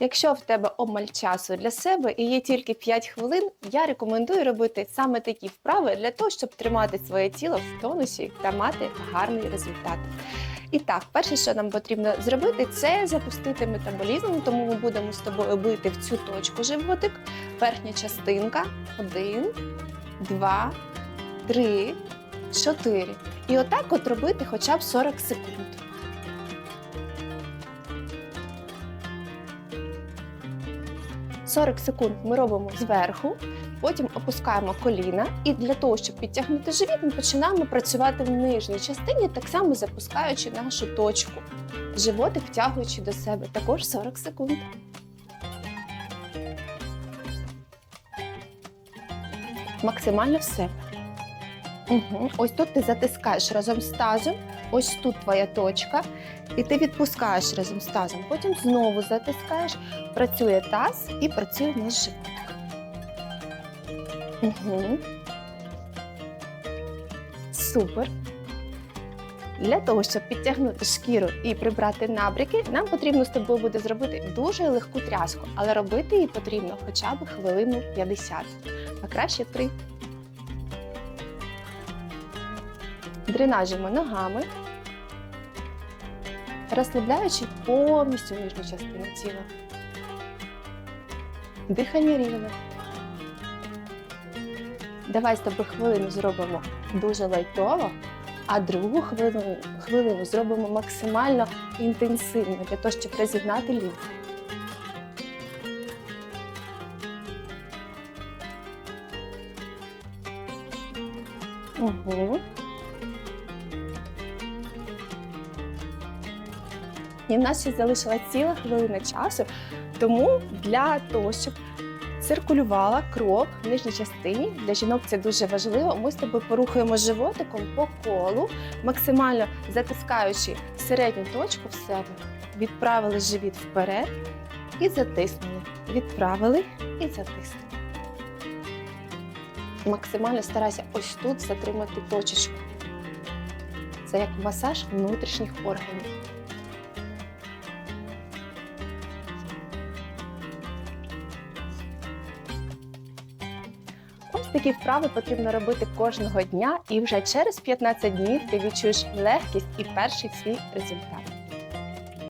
Якщо в тебе обмаль часу для себе і є тільки 5 хвилин, я рекомендую робити саме такі вправи для того, щоб тримати своє тіло в тонусі та мати гарний результат. І так, перше, що нам потрібно зробити, це запустити метаболізм, тому ми будемо з тобою бити в цю точку животик. Верхня частинка. Один, два, три, чотири. І отак от робити хоча б 40 секунд. «40 секунд ми робимо зверху, потім опускаємо коліна, і для того, щоб підтягнути живіт, ми починаємо працювати в нижній частині, так само запускаючи нашу точку. Животик втягуючи до себе також 40 секунд. Максимально все. Угу. Ось тут ти затискаєш разом з тазом, ось тут твоя точка, і ти відпускаєш разом з тазом. Потім знову затискаєш, працює таз і працює наш животик. Угу. Супер. Для того, щоб підтягнути шкіру і прибрати набряки, нам потрібно з тобою буде зробити дуже легку тряску, але робити її потрібно хоча б хвилину 50, а краще 3. Дренажимо ногами, розслабляючи повністю нижню частину тіла. Дихання рівне. Давай з тобою хвилину зробимо дуже лайтово, а другу хвилину, хвилину зробимо максимально інтенсивно для того, щоб розігнати лімфу. Угу. І в нас ще залишила ціла хвилина часу, тому для того, щоб циркулювала кров в нижній частині, для жінок це дуже важливо. Ми з тобою порухаємо животиком по колу, максимально затискаючи середню точку в себе, відправили живіт вперед і затиснули. Відправили і затиснули. Максимально старайся ось тут затримати точечку. Це як масаж внутрішніх органів. Такі вправи потрібно робити кожного дня, і вже через 15 днів ти відчуєш легкість і перший свій результат.